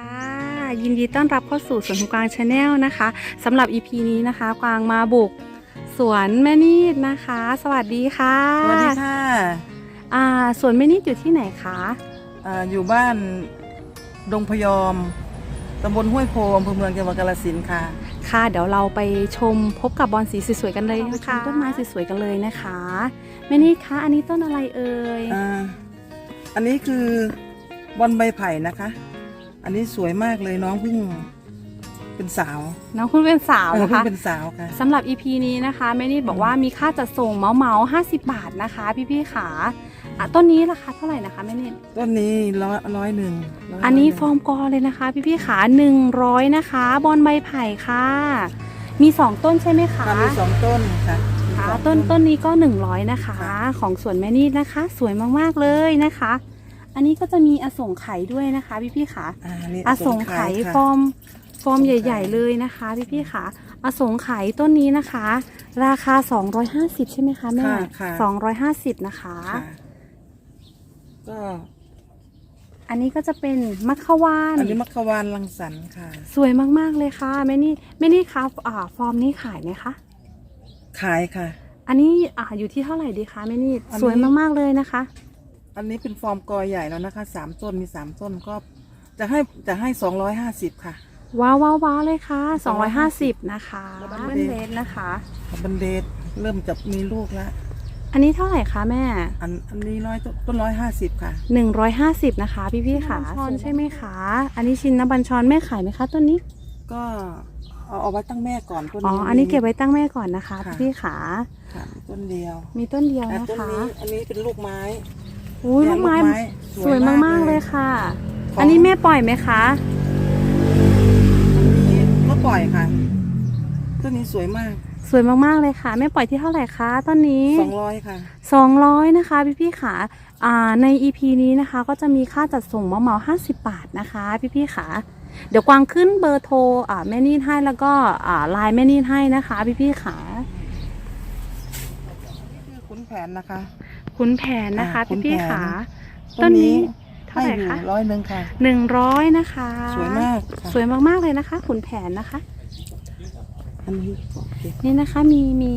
ค่ะยินดีต้อนรับเข้าสู่สวนของกวางชาแนลนะคะสำหรับ EP นี้นะคะ กวางมาบุกสวนแม่นิดนะคะ สวัสดีค่ะสวัสดีค่ะอ่าสวนแม่นิดอยู่ที่ไหนคะอ่าอยู่บ้านดงพยอมตำบลห้วยโพอำเภอเมืองจังหวัดกาฬสินธุ์ค่ะ ค่ะ เดี๋ยวเราไปชมพบกับบอลสีสวยๆกันเลยนะคะต้นไม้สวยๆกันเลยนะคะแม่นิดคะอันนี้ต้นอะไรเอ่ยอ่าอันนี้คือบอลใบไผ่นะคะ อันนี้สวยมากเลยน้องเพิ่งเป็นสาว น้องคุณเป็นสาวเออนะเพิ่งคะเป็นสาวค่ะ สำหรับ EP นี้นะคะแม่นิดบอกว่ามีค่าจัดส่งเมาเมาห้าสิบบาทนะคะ พี่ๆขาอะต้นนี้ราคาเท่าไหร่นะคะแม่นิดต้นนี้ร้อยร้อยหนึ่งร้ยอันนี้หงฟอร์มกอเลยนะคะ พี่พี่ๆขาหนึ่งร้อยนะคะบอลใบไผ่ค่ะ มีสองต้นใช่ไหมคะ ค่ะมีสองต้นค่ะมีค่ะสอง ต้นต้นนี้ก็หนึ่งร้อยนะคะ ค่ะ ของสวนแม่นีดนะคะ สวยมาก ๆ เลยนะคะ อันนี้ก็จะมีอสงไขยด้วยนะคะพี่พี่ๆขาอ่านี่อสงไขยค่ะฟอร์มฟอร์มอสงไขยใหญ่ ๆ เลยนะคะพี่พี่ๆขาอสงไขยต้นนี้นะคะ ราคา 250 ใช่ไหมคะแม่ค่ะค่ะ250นะคะค่ะก็อันนี้ก็จะเป็นมัคควานอันนี้มัคควานลังสรรค์ค่ะ สวยมากๆเลยค่ะแม่นี่แม่นี่คะอ่าฟอร์มนี้ขายไหมคะขายค่ะ อันนี้อ่าอยู่ที่เท่าไหร่ดีคะแม่นี่อันนี้สวยมากๆเลยนะคะ อันนี้เป็นฟอร์มกอใหญ่แล้วนะคะสามต้นมีสามต้นก็จะให้จะให้สองร้อยห้าสิบค่ะ ว้าวว้าวว้าวเลยค่ะ 250 นะคะแล้วเบก็นเดสนะคะ บันเดดเริ่มจะมีลูกแล้ว อันนี้เท่าไหร่คะแม่ อันอันนี้ร้อยต้นต้นร้อยห้าสิบค่ะ 150 นะคะ พี่พี่ๆค่ะชอนใช่ไหมคะ อันนี้ชินนบัญชรแม่ขายไหมคะต้นนี้ ก็เอาเอาไว้ตั้งแม่ก่อนต้นอ๋อนี้อันนี้เก็บไว้ตั้งแม่ก่อนนะคะค่ะพี่พี่ๆขาค่ะต้นเดียวมีต้นเดียวแต่นะต้นคะ นี้อันนี้เป็นลูกไม้ อุ้ยลูกไม้เนี่ยสวยมากๆเลยค่ะของอันนี้แม่ปล่อยไหมคะอันนี้ก็ปล่อยค่ะต้นนี้สวยมาก สวยมากๆเลยค่ะ แม่ปล่อยที่เท่าไหร่คะต้นนี้สองร้อยค่ะสองร้อยนะคะพี่พี่ๆขาอ่าใน EP นี้นะคะ ก็จะมีค่าจัดส่งเมาเมาห้าสิบบาทนะคะพี่พี่ๆขาเดี๋ยวกวางขึ้นเบอร์โทรอ่าแม่นีดให้แล้วก็อ่าไลน์แม่นีดให้นะคะ พี่พี่ๆขาชื่อขุนแผนนะคะ คุณแผนนะคะอ่าคุพี่ณพี่แผนๆขาต้นนี้เท่าให้ไหร่อยู่คะร้อยหนึ่งค่ะหนึ่งร้อยนะคะ สวยมากค่ะสวยมากๆเลยนะคะ ขุนแผนนะคะอันนี้ก็เก็บนี่นะคะมีมี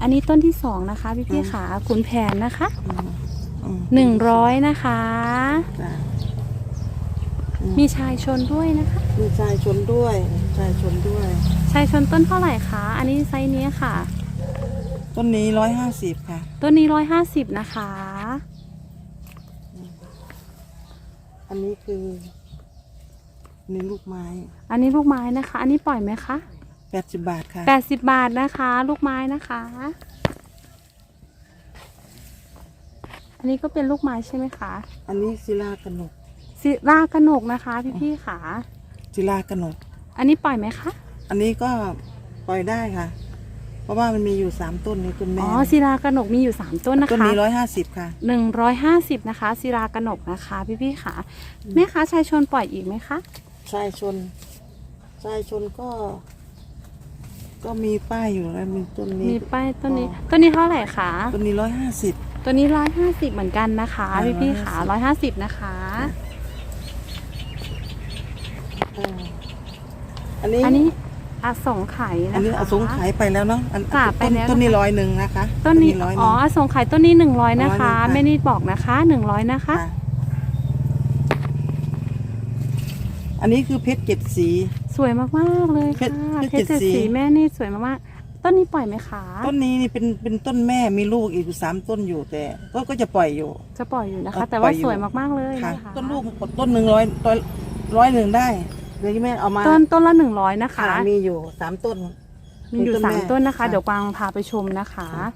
อันนี้ต้นที่สองนะคะพี่พี่ๆขาขุนแผนนะคะอืมอืมหนึ่งร้อยนะคะจ้ะมีชายชนด้วยนะคะ มีชายชนด้วยชายชนด้วย ชายชนต้นเท่าไหร่คะอันนี้ไซส์นี้ค่ะ ต้นนี้ร้อยห้าสิบค่ะ ต้นนี้ร้อยห้าสิบนะคะ อันนี้คือนี่ลูกไม้อันนี้ลูกไม้นะคะ อันนี้ปล่อยไหมคะแปดสิบบาทค่ะ แปดสิบบาทนะคะ ลูกไม้นะคะ อันนี้ก็เป็นลูกไม้ใช่ไหมคะอันนี้ศิลากนกศิรากนกนะคะ พี่พี่ๆค่ะ ศิลากนก อันนี้ปล่อยไหมคะ อันนี้ก็ปล่อยได้ค่ะเพ ราะว่ามันมีอยู่สามต้นนี้คุณแม่อ๋อศิรากนกมีอยู่สามต้นนะต้นคะนี้ร้อยห้าสิบค่ะหนึ่งร้อยห้าสิบนะคะศิรากนกนะคะ พี่พี่ๆค่ะแม่คะชายชนปล่อยอีกไหมคะชายชนชายชนก็ ก็มีป้ายอยู่แล้วมีต้นนี้มีป้ายต้นนี้ต้นนี้เท่าไหร่คะต้นนี้ร้อยห้าสิบตัวนี้ร้อยห้าสิบเหมือนกันนะคะอ่าพี่พี่ๆค่ะร้อยห้าสิบนะคะอันนี้อันนี้ อสงไขยนะคะ อันนี้เอาสงขายไปแล้วเนาะอันค่ะต้นไปแล้วต้นนี้นะคะร้อยหนึ่งนะคะต้นนี้ร้อยหอ๋นึ่อง อสงไขยต้นนี้หนึ่งร้อยนะคะร้อยหนึ่งค่ะ แม่นิดบอกนะคะหนึ่งร้อยนะคะ ค่ะอันนี้คือเพชรเจ็ดสี สวยมากๆเลยเพค่ะชรเพชรเจ็ดเพชรเจ็ดสี สีแม่นี่สวยมากๆต้นนี้ปล่อยไหมคะต้นนี้นี่เป็นเป็นต้นแม่มีลูกอีกอยู่สามต้นอยู่แต่ก็ก็จะปล่อยอยู่ จะปล่อยอยู่นะคะเออแต่ว่าปล่อยอยู่ สวยมากๆเลยค่ะ นะคะต้นลูกต้นหนึ่งร้อยต้นร้อยหนึ่งได้ เดี๋ยวแม่เอามาต้นต้นละหนึ่งร้อยนะคะ ค่ะมีอยู่สามต้น มีอยู่มีต้นสามแม่ต้นนะคะ ค่ะ เดี๋ยวกวางพาไปชมนะคะค่ะ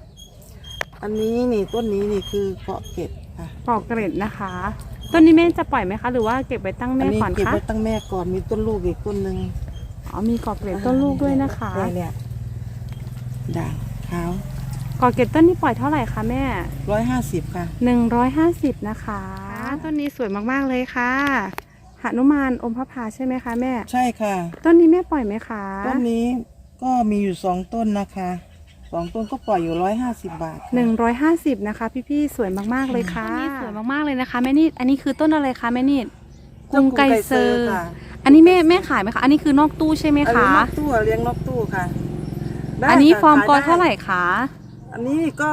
อันนี้นี่ต้นนี้นี่คือเกาะเกร็ดค่ะปอกเกร็ดนะคะ ต้นนี้แม่จะปล่อยไหมคะ หรือว่าเก็บไว้ตั้งอัแม่นี้ก่อนเก็บคะไว้ตั้งแม่ก่อนมีต้นลูกอีกต้นหนึ่งอ๋อมีกอกเกร็ดต้นลูกด้วยนะคะเนี่ยเนี่ยด่างขาวกอกเกร็ดต้นนี้ปล่อยเท่าไหร่คะแม่ ร้อยห้าสิบค่ะหนึ่งร้อยห้าสิบนะคะ ต้นนี้สวยมาก ๆ เลยค่ะ หนุมานอมพระพาใช่ไหมคะแม่ ใช่ค่ะ ต้นนี้แม่ปล่อยไหมคะต้นนี้ก็มีอยู่สองต้นนะคะสองต้นก็ปล่อยอยู่ร้อยห้าสิบบาทค่ะหนึ่งร้อยห้าสิบนะคะ พี่ๆสวยมากๆเลยค่ะต้นนี้สวยมากๆเลยนะคะแม่นิดอันนี้คือต้นอะไรคะแม่นิดกรุงไกเซอร์ค่ะอันนี้แม่แม่ขายไหมคะ อันนี้คือนอกตู้ใช่ไหมอันคะนี้นอกตู้เลี้ยงนอกตู้ค่ะได้อันนี้ค่ะฟอร์มกอขยด้เท่าไหร่คะ อันนี้ก็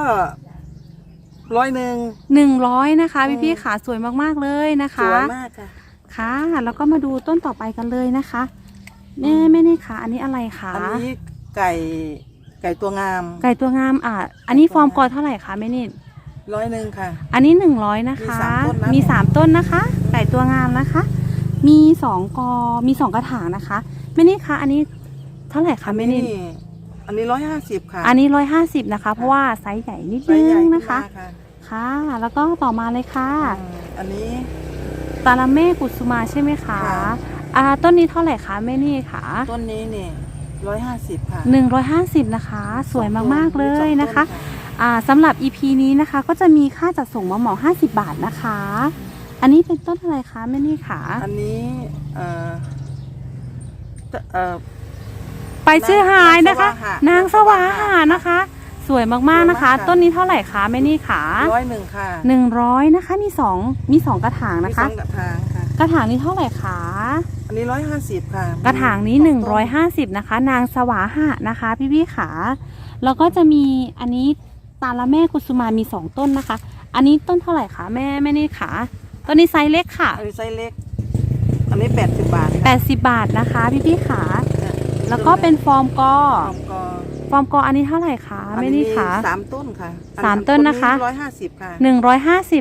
ร้อยหนึ่งหนึ่งร้อยนะคะอืพี่มพี่ขาสวยมากๆเลยนะสคะวยมากค่ะ ค่ะ แล้วก็มาดูต้นต่อไปกันเลยนะคะแม่แม่นี่ค่ะ อันนี้อะไรคะอันนี้ไก่ไก่ตัวงาม ไก่ตัวงามอะ อันนี้ฟอร์มกอเท่าไหร่คะแม่นี่ร้อยหนึ่งค่ะ อันนี้หนึ่งร้อยนะคะ มีสามต้นนะมีสามต้นนะคะ ไก่ตัวงามนะคะ มีสองกอมีสองกระถางนะคะแม่นี่คะอันนี้เท่าไหร่คะแม่นี่อันนี้ร้อยห้าสิบค่ะ อันนี้ร้อยห้าสิบนะคะ เพราะว่าไซส์ใหญ่นิดไซนึส์ใหญ่งขึ้นนะคะมาค่ะค่ะ แล้วก็ต่อมาเลยค่ะอืมอันนี้ ตาลาเม่กุสุมาใช่ไหมคะค่ะ อ่าต้นนี้เท่าไหร่คะแม่นี่คะต้นนี้เนี่ยร้อยห้าสิบค่ะหนึ่งร้อยห้าสิบนะคะ สวยมากๆเลยนะคะมีสองต้อ่าสำหรับ EP นี้นะคะก็จะมีค่าจัดส่งมาเหมาห้าสิบบาทนะคะ อันนี้เป็นต้นอะไรคะแม่นี่คะอันนี้เอ่อเอ่อ ไปชื่อหายนะคะ นานางงสสวาวาหาหานะคะ สวยมากๆนะคะ สวยมากค่ะ ต้นนี้เท่าไหร่คะแม่นี่คะร้อยหนึ่งค่ะหนึ่งร้อยนะคะ มีสองมีสองกระถางมีนะสคะองกระถางค่ะ กระถางนี้เท่าไหร่คะ อันนี้ร้อยห้าสิบค่ะกระถางนี้สต้150 นะคะ นางสวาหะนะคะ พี่พี่ขา แล้วก็จะมีอันนี้ตาละแม่กุสุมามี 2 ต้นนะคะ อันนี้ต้นเท่าไหร่คะแม่แม่นี่ขาต้นนี้ไซส์เล็กค่ะ อันนี้ไซส์เล็ก อันนี้แปดสิบบาทค่ะ80 บาทนะคะ พี่พี่ขา แล้วก็เป็นฟอร์มกอฟอร์มกอ ฟอร์มกออันนี้เท่าไหร่คะอันแม่นี้นี่ขาสามต้นค่ะสามต้นนะคะร้อยห้าสิบค่ะ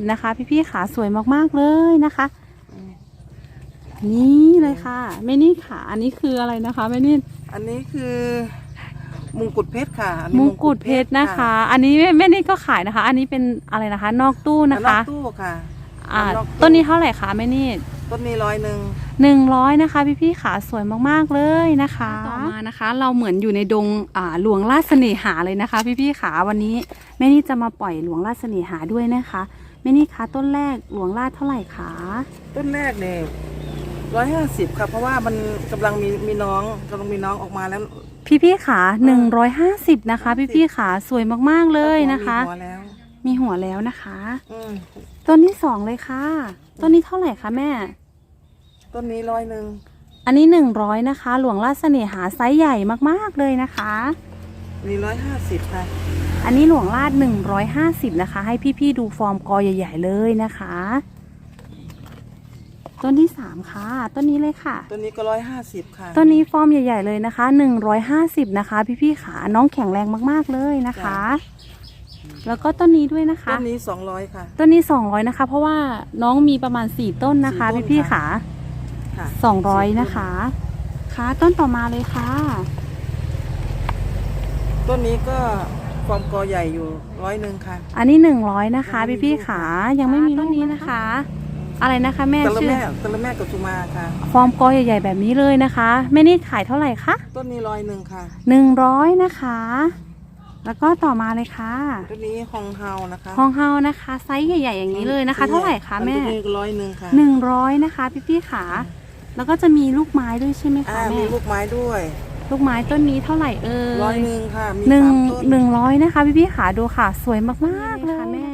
150นะคะ พี่พี่ขาสวยมากๆเลยนะคะอืมนี่เลยค่ะแม่นี่ขาอันนี้คืออะไรนะคะแม่นี่อันนี้คือมงกุฎเพชรค่ะอันนี้มงกุฎเพชรนะคะ อันนี้แม่แม่นี่ก็ขายนะคะ อันนี้เป็นอะไรนะคะ นอกตู้อันะนคะนอกตู้ค่ะอ่าอันนอกตู้ต้นนี้เท่าไหร่คะแม่นี่ ต้นนี้ร้อยหนึ่งหนึ่งร้อยนะคะ พี่พี่ๆขาสวยมากๆเลยนะคะ ต่อมานะคะ เราเหมือนอยู่ในดงอ่าหลวงราชเสน่หาเลยนะคะ พี่พี่ๆขาวันนี้แม่นี่จะมาปล่อยหลวงราชเสน่หาด้วยนะคะแม่นี่คะต้นแรกหลวงราชเท่าไหร่คะต้นแรกเนี่ยร้อยห้าสิบค่ะเพราะว่ามันกำลังมีมีน้องกำลังมีน้องออกมาแล้ว พี่พี่ๆขาหนึ่งร้อยห้าสิบนะคะ พี่พี่ๆขาสวยมากๆเลยนะคะมีหัวแล้วมีหัวแล้วนะคะอืมต้นที่สองเลยค่ะ ต้นนี้เท่าไหร่คะแม่ ต้นนี้ร้อยหนึ่งอันนี้หนึ่งร้อยนะคะ หลวงราชเสน่หาไซส์ใหญ่มากๆเลยนะคะ มีร้อยห้าสิบค่ะอันนี้หลวงราชหนึ่งร้อยห้าสิบนะคะ ให้พี่ๆดูฟอร์มกอใหญ่ๆเลยนะคะ ต้นที่สามค่ะ ต้นนี้เลยค่ะ ต้นนี้ก็ร้อยห้าสิบค่ะ ต้นนี้ฟอร์มใหญ่ ๆเลยนะคะหนึ่งร้อยห้าสิบนะคะ พี่ๆขาน้องแข็งแรงมากๆเลยนะคะ แล้วก็ต้นนี้ด้วยนะคะ ต้นนี้สองร้อยค่ะ ต้นนี้สองร้อยนะคะ เพราะว่าน้องมีประมาณสี่ต้นนะคะ สี่ต้นพี่ๆค่ะขา ค่ะสองร้อยนะคะ ค่ะต้นต่อมาเลยค่ะ ต้นนี้ก็ความกอใหญ่อยู่ร้อยหนึ่งค่ะ อันนี้หนึ่งร้อยนะคะยังไม่มีพี่ลูกๆขายังไม่มีต้นนี้นะคะ อะไรนะคะแม่ตะละชื่อ แม่ตะละแม่กับสุมาค่ะ ฟอร์มกอใหญ่ๆแบบนี้เลยนะคะแม่นี่ขายเท่าไหร่คะต้นนี้ร้อยหนึ่งค่ะหนึ่งร้อยนะคะ แล้วก็ต่อมาเลยค่ะ ต้นนี้ฮองเฮานะคะฮองเฮานะคะ ไซส์ใหญ่ๆอย่างนี้เลยนะคะ เท่าไหร่คะแม่ต้นนี้ร้อยหนึ่งค่ะหนึ่งร้อยนะคะ พี่ๆขา แล้วก็จะมีลูกไม้ด้วยใช่ไหมอ่าคะแม่ มีลูกไม้ด้วยลูกไม้ต้นนี้เท่าไหร่เอ่ร้อยยหนึ่งค่ะ มีหนึ่งสามต้นหนึ่งร้อยนะคะ พี่ๆขาดูค่ะ สวยมากๆเลยค่ะแม่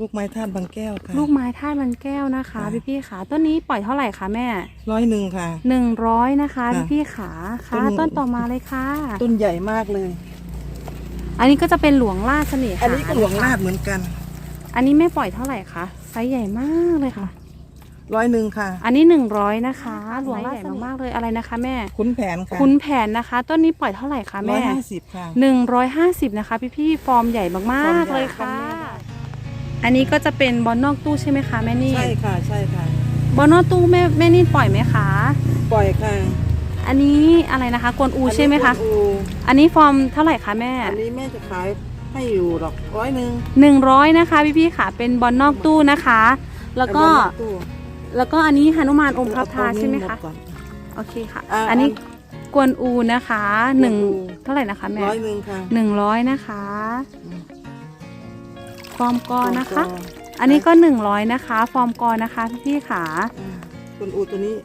ลูกไม้ธาตุบางแก้วค่ะ ลูกไม้ท่าตุมันแก้วนะคะ ค่ะ พี่ๆขาต้นนี้ปล่อยเท่าไหร่คะแม่ร้อยหนึ่งค่ะ หนึ่งร้อยนะคะค่ะพี่ๆขาค่ะ ต้น ต้นต่อมาเลยค่ะ ต้นใหญ่มากเลย อันนี้ก็จะเป็นหลวงราชเสน่หาอันนี้ก็หลวงนาดเหมือนกัน อันนี้แม่ปล่อยเท่าไหร่คะไซส์ใหญ่มากเลยค่ะ ร้อยหนึ่งค่ะ อันนี้หนึ่งร้อยนะคะหลวงราชใหญ่มากๆเลยอะไรนะคะ แม่ขุนแผนค่ะ คุณแผนนะคะ ต้นนี้ปล่อยเท่าไหร่คะร้อแม่ยห้าสิบค่ะหนึ่งร้อยห้าสิบนะคะ พี่ๆฟอร์มใหญ่มากๆเลยค่ะ อันนี้ก็จะเป็นบอลนอกตู้ใช่ไหมคะแม่นี่ใช่ค่ะ ใช่ค่ะ บอลนอกตู้แม่แม่นี่ปล่อยไหมคะ ปล่อยค่ะอันนี้อะไรนะคะกวนอูใช่ไหมคะ อันนี้กวนอูอันนี้ฟอร์มเท่าไหร่คะแม่ อันนี้แม่จะขายให้อยู่หรอกร้อยหนึ่งหนึ่งร้อยนะคะพี่ๆค่ะ เป็นบอลนอกตู้นะคะ แล้วก็เอามาตู้ แล้วก็อันนี้หนุมานอมพระพาใช่ไหมคะเอาตัวนี้ดก่อนโอเคค่ะอ่าอันนี้กวนอูนะคะหนึ่งกวนอูเท่าไหร่นะคะแม่ร้อยหนึ่งค่ะหนึ่งร้อยนะคะอืมฟอร์มกอนะคะกวนอูอันนี้ก็หนึ่งร้อยนะคะ ฟอร์มกอนะคะพี่ๆค่ะอืมกวนอูตัวนี้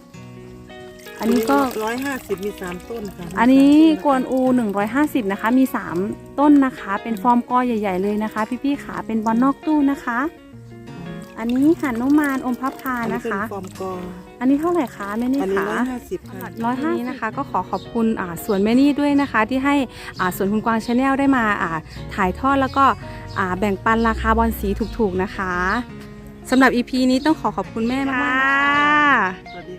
อันนี้ก็ร้อยห้าสิบมีสามต้นค่ะ อันนี้มีสามต้กวนอูหนึ่งร้อยห้าสิบนะคะ มีสามต้นนะคะ เป็นฟอร์มกอใหญ่ ๆ เลยนะคะ พี่ๆค่ะเป็นบอลนอกตู้นะคะอั นอันนี้หานุมานอมพระพาอันนี้นะเป็นคะ ฟอร์มกออันนี้เท่าไหร่คะแม่นี่อันนี้คะร้อยห้าสิบค่ะ ร้อยห้านี้นะคะ ก็ขอขอบคุณอ่าสวนแม่นี่ด้วยนะคะ ที่ให้อ่าสวนคุณกวางชาแนลได้มาอ่าถ่ายทอดแล้วก็อ่าแบ่งปันราคาบอลสีถูกๆนะคะสำหรับ EP นี้ต้องขอขอบคุณแม่มากๆนะคะ สวัสดี